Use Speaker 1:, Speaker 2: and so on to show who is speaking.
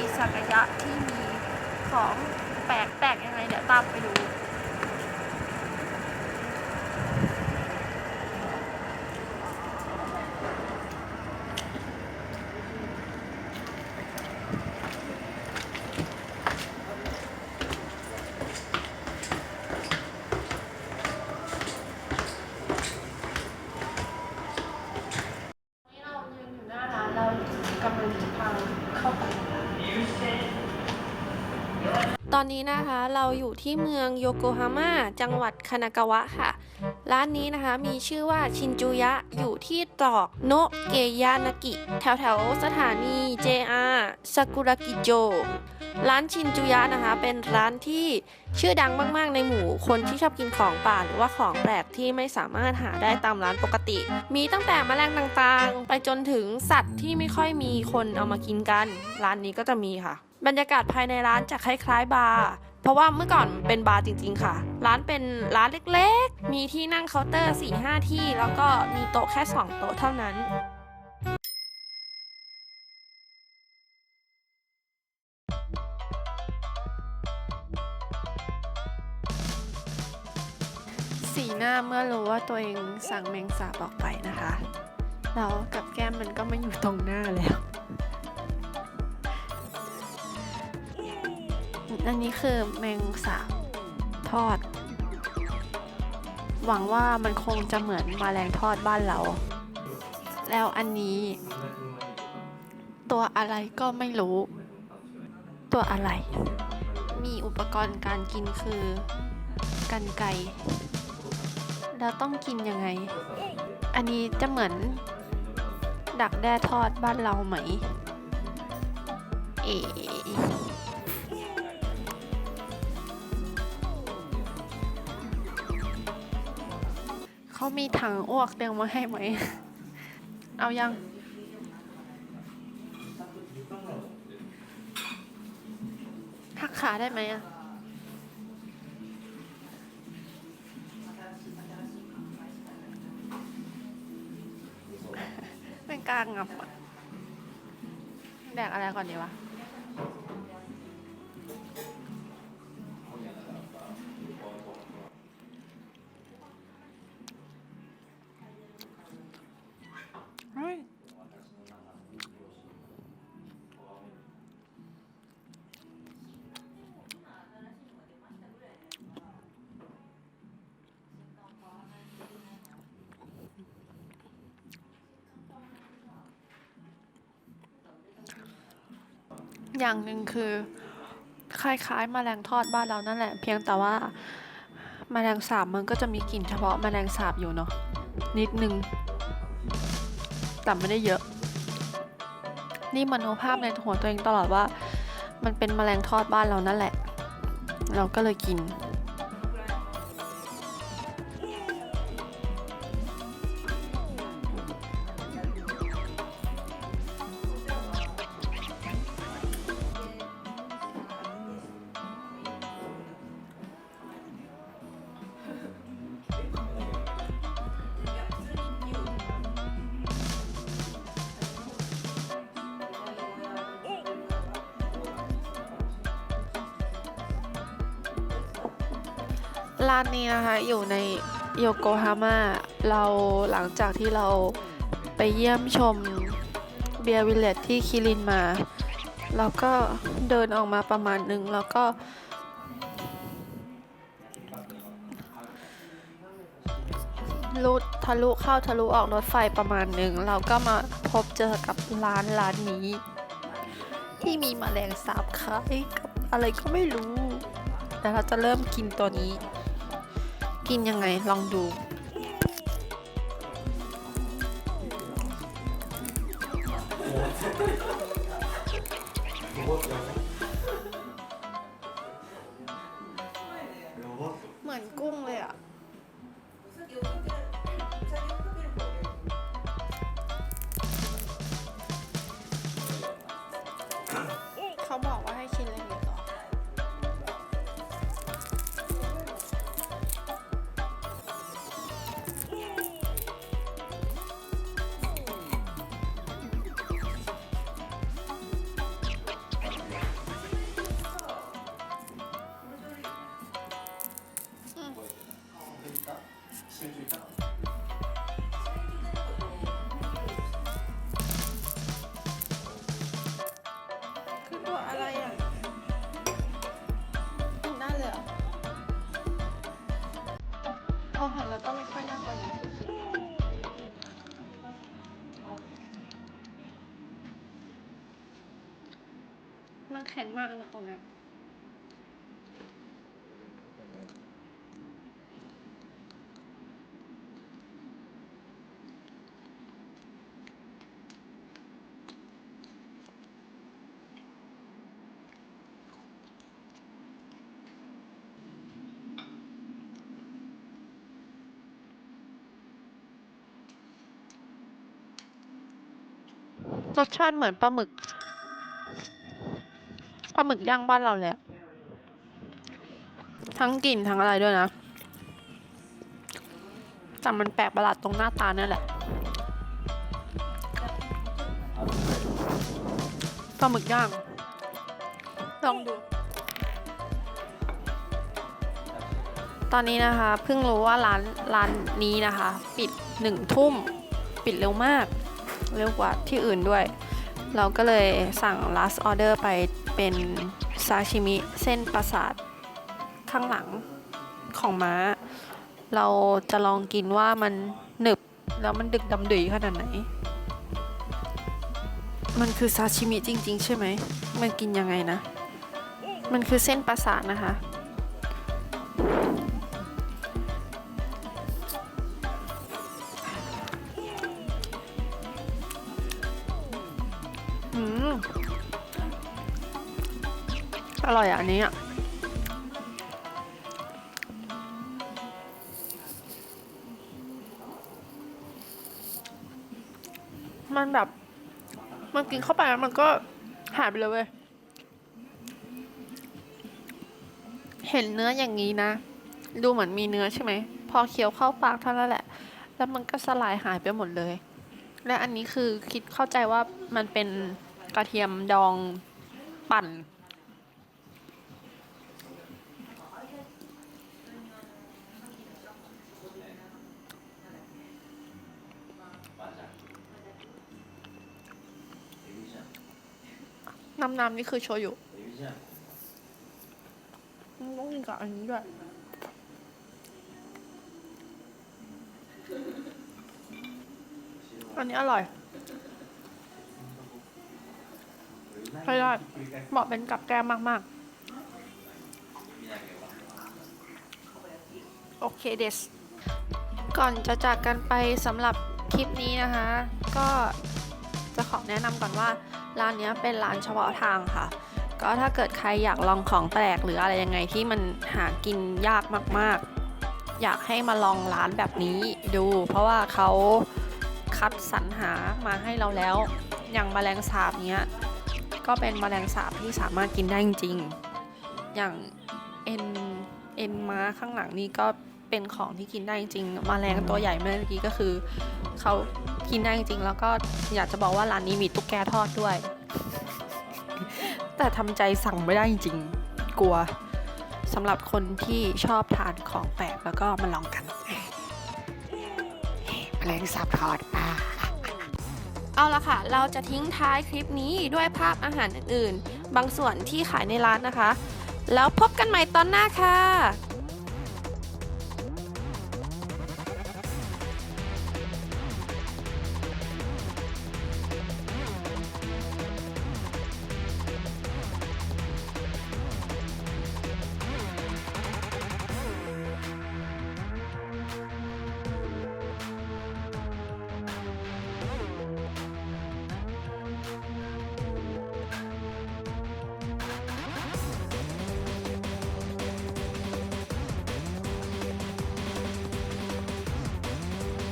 Speaker 1: อิสระยะที่มีของแปลกแปลกยังไงเดี๋ยวตามไปดู นี่เรายืนอยู่หน้าร้านเรากำลังจะพาเข้าไป ต อนนี้นะคะเราอยู่ที่เมืองโยโกฮาม่าจังหวัดคานากาวะค่ะ ร้านนี้นะคะมีชื่อว่าชินจูยะอยู่ที่ตรอกโนเกยานากิ แถวแถวสถานี JR ซากุระกิโจ ร้านชินจูยะนะคะ เป็นร้านที่ชื่อดังมากๆ ในหมู่คนที่ชอบกินของป่าหรือว่าของแปลกที่ไม่สามารถหาได้ตามร้านปกติ มีตั้งแต่แมลงต่างๆ ไปจนถึงสัตว์ที่ไม่ค่อยมีคนเอามากินกัน ร้านนี้ก็จะมีค่ะ บรรยากาศภายในร้านจะคล้ายๆบาร์เพราะว่าเมื่อก่อนเป็นบาร์จริง ๆ ค่ะ ร้านเป็นร้านเล็กๆ มีที่นั่งเคาน์เตอร์4-5ที่ แล้วก็มีโต๊ะแค่ 2 โต๊ะเท่านั้น สีหน้าเมื่อรู้ว่าตัวเองสั่งแมงสาบออกไปนะคะแล้วกับแก้มมันก็ไม่อยู่ตรงหน้าแล้วอันนี้คือแมงสาบทอด หวังว่ามันคงจะเหมือนมาแมลงทอดบ้านเรา แล้วอันนี้ ตัวอะไรก็ไม่รู้ ตัวอะไร มีอุปกรณ์การกินคือกันไกร แล้วต้องกินยังไง อันนี้จะเหมือน ดักแด้ทอดบ้านเราไหม เอเขามีถังอ้วกเตรียมมาให้ไหม เอายังทักขาได้ไหมอะ งับอะแดกอะไรก่อนดีวะ อย่างหนึ่งคือ คล้ายๆแมลงทอดบ้านเรานั่นแหละ เพียงแต่ว่าแมลงสาบมันก็จะมีกลิ่นเฉพาะแมลงสาบอยู่เนาะนิดนึงแต่ไม่ได้เยอะ นี่มโนภาพในหัวตัวเองตลอดว่า มันเป็นแมลงทอดบ้านเรานั่นแหละ เราก็เลยกิน ร้านนี้นะคะอยู่ในโยโกฮาม่าเราหลังจากที่เราไปเยี่ยมชมเบียร์วิลเลจที่คิรินมา เราก็เดินออกมาประมาณหนึ่งแล้วก็ลุทะลุเข้าทะลุออกรถไฟประมาณหนึ่ง เราก็มาพบเจอกับร้านร้านนี้ ที่มีแมลงสาบคล้ายกับอะไรก็ไม่รู้ แต่เราจะเริ่มกินตัวนี้ กินยังไงลองดูเข็งมากเลยของนั้นรสชาติเหมือนปลาหมึก ลาหมึกย่างบ้านเราเลยอะทั้งกลิ่นทั้งอะไรด้วยนะ แต่มันแปลกประหลาดตรงหน้าตานั่นแหละปลาหมึกย่าง ลองดู ตอนนี้นะคะ เพิ่งรู้ว่าร้านร้านนี้นะคะ ปิดหนึ่งทุ่ม ปิดเร็วมาก เร็วกว่าที่อื่นด้วย เราก็เลยสั่ง last order ไป เป็นซาชิมิเส้นประสาทข้างหลังของม้า เราจะลองกินว่ามันหนึบแล้วมันดึกดำดุยขนาดไหน มันคือซาชิมิจริง ๆ ใช่ไหม มันกินยังไงนะ มันคือเส้นประสาทนะคะ อืม อร่อยอะอันนี้อะมันแบบ มันกินเข้าไปแล้วมันก็หายไปเลยเว้ย เห็นเนื้ออย่างนี้นะ ดูเหมือนมีเนื้อใช่ไหม พอเคี้ยวเข้าปากเท่านั้นแหละ แล้วมันก็สลายหายไปหมดเลย และอันนี้คือคิดเข้าใจว่ามันเป็นกระเทียมดองปั่น น้ำน้ำนี่คือโชยุต้องกินกับอันนี้ด้วยอันนี้อร่อยใช่ได้เหมาะเป็นกับแก้มมากๆ โอเคเดส ก่อนจะจากกันไปสำหรับคลิปนี้นะคะ ก็จะขอแนะนำก่อนว่า ร้านนี้เป็นร้านเฉพาะทางค่ะ ก็ถ้าเกิดใครอยากลองของแปลกหรืออะไรยังไงที่มันหากินยากมาก ๆ อยากให้มาลองร้านแบบนี้ดู เพราะว่าเขาคัดสรรหามาให้เราแล้ว อย่างแมลงสาบเนี้ย ก็เป็นแมลงสาบที่สามารถกินได้จริงๆอย่างเอ็นเอ็นม้าข้างหลังนี่ก็เป็นของที่กินได้จริงๆแมลงตัวใหญ่เมื่อกี้ก็คือเขา กินได้จริงๆ แล้วก็อยากจะบอกว่าร้านนี้มีตุ๊กแกทอดด้วย แต่ทำใจสั่งไม่ได้จริงๆ กลัวสำหรับคนที่ชอบทานของแปลกแล้วก็มาลองกัน
Speaker 2: แมลงสาบทอดอ่า
Speaker 1: เอาละค่ะ เราจะทิ้งท้ายคลิปนี้ด้วยภาพอาหารอื่นๆ บางส่วนที่ขายในร้านนะคะ แล้วพบกันใหม่ตอนหน้าค่ะ